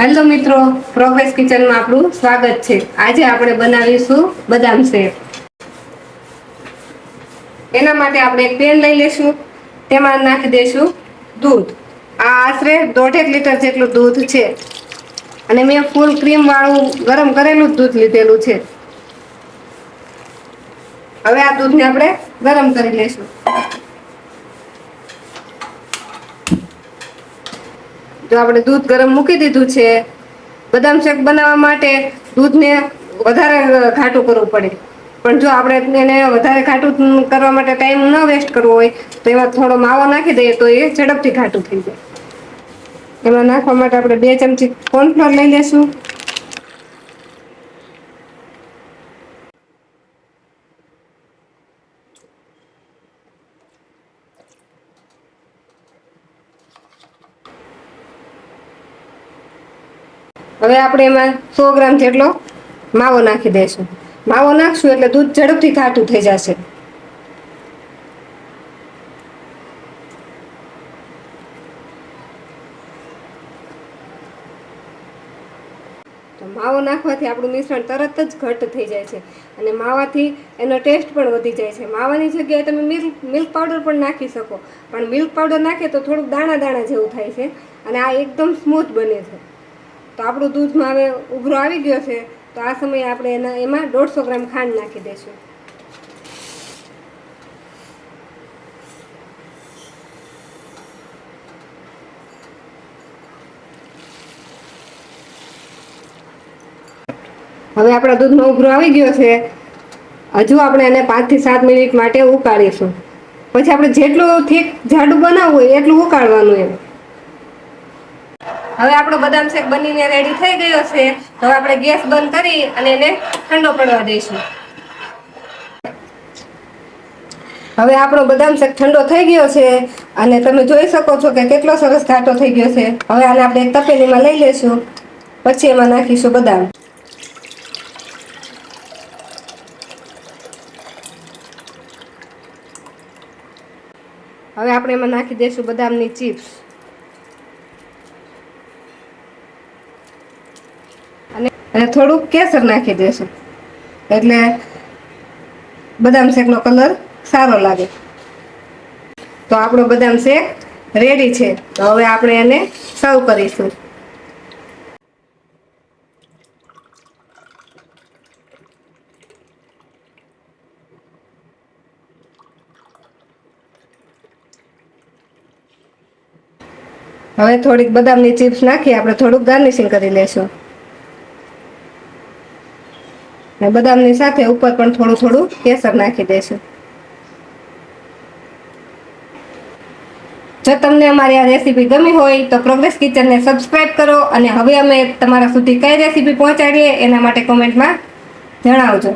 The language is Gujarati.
હેલો મિત્રો પ્રોગ્રેસ કિચનમાં આપણું સ્વાગત છે. આજે આપણે બનાવીશું બદામ શેક એના માટે આપણે એક પેન લઈ લેશું તેમાં નાખી દઈશું દૂધ. આ આશરે દોઢેક લીટર જેટલું દૂધ છે. અને મેં ફૂલ ક્રીમવાળું ગરમ કરેલું દૂધ લીધેલું છે. હવે આ દૂધને આપણે ગરમ કરી લઈશું. જો આપણે દૂધ ગરમ મૂકી દીધું છે. બદામ શેક બનાવવા માટે દૂધને વધારે ઘાટું કરવું પડે. પણ જો આપણે એને વધારે ઘાટું કરવા માટે ટાઈમ ન વેસ્ટ કરવો હોય, તો એમાં થોડો માવો નાખી દઈએ તો એ ઝડપથી ઘાટું થઈ જાય. એમાં નાખવા માટે આપણે બે ચમચી કોર્નફ્લોર લઈ લેશું. હવે આપણે એમાં સો ગ્રામ જેટલો માવો નાખી દઈશું. માવો નાખશું એટલે દૂધ ઝડપથી ઘાટું થઈ જશે. તો માવો નાખવાથી આપણું મિશ્રણ તરત જ ઘટ થઈ જાય છે અને માવાથી એનો ટેસ્ટ પણ વધી જાય છે. માવાની જગ્યાએ તમે મિલ્ક મિલ્ક પાવડર પણ નાખી શકો. પણ મિલ્ક પાવડર નાખીએ તો થોડુંક દાણા દાણા જેવું થાય છે અને આ એકદમ સ્મૂથ બને છે. તો આપણું દૂધમાં હવે ઉભરો આવી ગયો છે, તો આ સમયે આપણે એના, એમાં દોઢસો ગ્રામ ખાંડ નાખી દઈશું. હવે આપણા દૂધનો ઉભરો આવી ગયો છે. હજુ આપણે એને પાંચથી સાત મિનિટ માટે ઉકાળીશું. પછી આપણે જેટલું થીક જાડું બનાવવું હોય એટલું ઉકાળવાનું એમ. હવે આપણો બદામ શેક બનીને રેડી થઈ ગયો છે. હવે આપણે ગેસ બંધ કરી અને એને ઠંડો પડવા દઈશું. હવે આપણો બદામ શેક ઠંડો થઈ ગયો છે અને તમે જોઈ શકો છો કે કેટલો સરસ ઘાટો થઈ ગયો છે. હવે આને આપણે એક તપેલીમાં લઈ લઈશું. પછી એમાં નાખીશું બદામ. હવે આપણે એમાં નાખી દઈશું બદામની ચિપ્સ. અને થોડુંક કેસર નાખી દેશું. એટલે બદામ શેકનો કલર સારો લાગે. તો આપણો બદામ શેક રેડી છે. તો હવે આપણે એને સર્વ કરીશું. હવે થોડીક બદામની ચિપ્સ નાખી, આપણે થોડુંક ગાર્નિશિંગ કરી લેશું. અને બદામની સાથે ઉપર પણ થોડું થોડું કેસર નાખી દઈશું. જો તમને અમારી આ રેસીપી ગમી હોય તો પ્રોગ્રેસ કિચનને સબસ્ક્રાઇબ કરો અને હવે અમે તમારા સુધી કઈ રેસીપી પહોંચાડીએ એના માટે કોમેન્ટમાં જણાવજો.